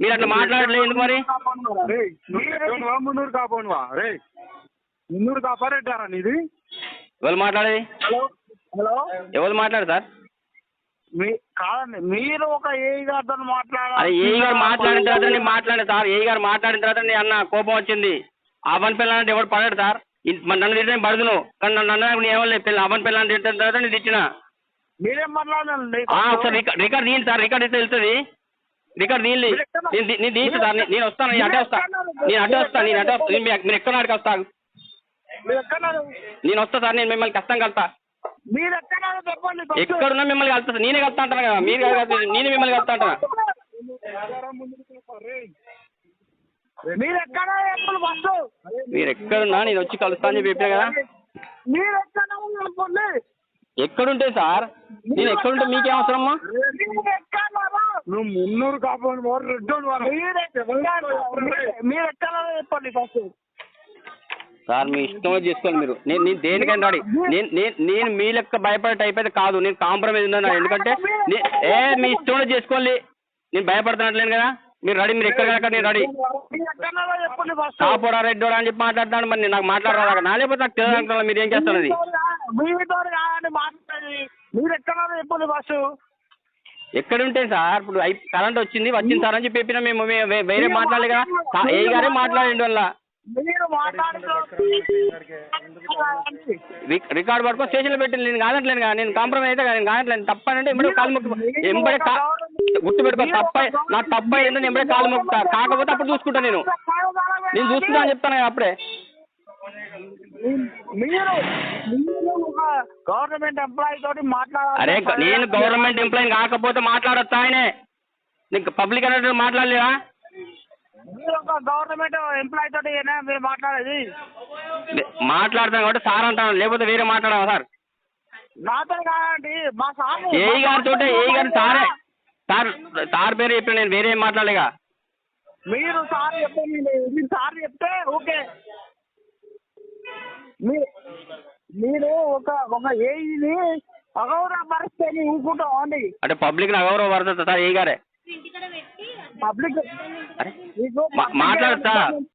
మీరు అట్లా మాట్లాడలేదు ఎందుకు మరి. మున్నూరు కాపోనువా? రే మున్నూరు కాపారెట్టారా నీది? ఎవరు మాట్లాడేది? Hello hello? ఎవరు మాట్లాడు సార్? మీ కాదండి మీరు ఒక ఏ గారితో మాట్లాడాలి. అరే ఏ గారు మాట్లాడిన తర్వాత నేను మాట్లాడే సార్. ఏ గారు మాట్లాడిన తర్వాత నేను అన్న కోపం వచ్చింది. అవన్ పిల్లలంటే ఎవడు పడాడు సార్. నన్ను తిట్టే పడదును. కానీ నన్ను అన్న నేను ఏమలేదు పిల్ల అవన్ పిల్లలు తిట్టిన తర్వాత నేను తిట్టిన. మీరేం మాట్లాడాలండి? రికార్డ్ రికార్డ్ తీయండి సార్. రికార్డ్ అయితే వెళ్తుంది రికార్డ్ తీయండి నేను తీ- నేను తీసి సార్ నేను- వస్తాను నేను అటే వస్తా. నేను అటే వస్తా నేను అటే వస్తా. మీరు ఎక్కడ నాటికి వస్తా. నేను వస్తా సార్ నేను మిమ్మల్ని కష్టం కలుతా. ఎక్కడున్నా మిమ్మల్ని కలుతా సార్. నేనే కలుతా అంటాను కదా మీరు నేనే మిమ్మల్ని కలుతా అంటాను మీరు ఎక్కడున్నా నేను వచ్చి కలుస్తా అని చెప్పి కదా. ఎక్కడుంటే సార్? నేను ఎక్కడుంటే మీకేం అవసరమ్మా? నువ్వు మున్నూరు కాపాడు మీరు ఎక్కడ చెప్పండి ఫస్ట్ సార్ మీ ఇష్టం చేసుకోండి మీరు. నేను నేను దేనికైనా రాడి. నేను నేను నేను మీ లెక్క భయపడే టైప్ అయితే కాదు. నేను కాంప్రమైజ్ ఉన్నాను ఎందుకంటే నే- ఏ మీ ఇష్టం వచ్చి చేసుకోవాలి నేను భయపడుతున్నట్లేను కదా. మీరు రెడీ మీరు ఎక్కడ కనుక నేను రెడీ. కాపోడా రెడ్డోడా అని చెప్పి మాట్లాడతాను మరి నేను నాకు మాట్లాడరా నా లేకపోతే నాకు తెలియదు మీరు ఏం చేస్తారు అది మీతో కాదండి మాట్లాడి మీరు ఎక్కడ చెప్పండి ఫస్ట్ ఎక్కడుంటే సార్ ఇప్పుడు కరెంట్ వచ్చింది వచ్చింది సార్ అని చెప్పి చెప్పినా మేము వేరే మాట్లాడలే కదా ఏ గారే మాట్లాడండి వల్ల రికార్డ్ పట్టుకొని స్టేషన్లో పెట్టింది నేను కాదట్లేను కదా నేను కాంప్రమైజ్ అయితే నేను కాదట్లేను తప్పనంటే ఎంబడే కాలు మొక్కు ఎంబడే గుర్తు పెట్టుకో తప్ప నా తప్ప ఏంటంటే ఎంబడే కాలు మొక్కుతా. కాకపోతే అప్పుడు చూసుకుంటా నేను. నేను చూసుకుంటా అని చెప్తాను కదా అప్పుడే. మీరు మీరు ఒక గవర్నమెంట్ ఎంప్లాయీ తోటి మాట్లాడాలి అరే నేను గవర్నమెంట్ ఎంప్లాయీ కాకపోతే మాట్లాడొచ్చా ఆయనే? నీకు పబ్లిక్ అనేది మాట్లాడలేదా? మీరు ఒక గవర్నమెంట్ ఎంప్లాయీ తోటి మీరు మాట్లాడేది? మాట్లాడతాను కాబట్టి సార్ అంటాను లేకపోతే వేరే మాట్లాడవా సార్? నాతో కాదండి మా సార్ ఏఈ గారితో ఏఈ గారు సారే. సార్ సార్ పేరు చెప్పిన నేను వేరే ఏం మాట్లాడలేగా? మీరు సార్ చెప్పండి మీరు సార్ చెప్తే మీరు ఒక ఒక ఏఈని అగౌరవ పరిస్థితి ఊరుకుంటాం అండి. అంటే పబ్లిక్ అగౌరవ పడుతుంది సార్ ఏ గారే. పబ్లిక్ అరే మా- మాట్లాడతా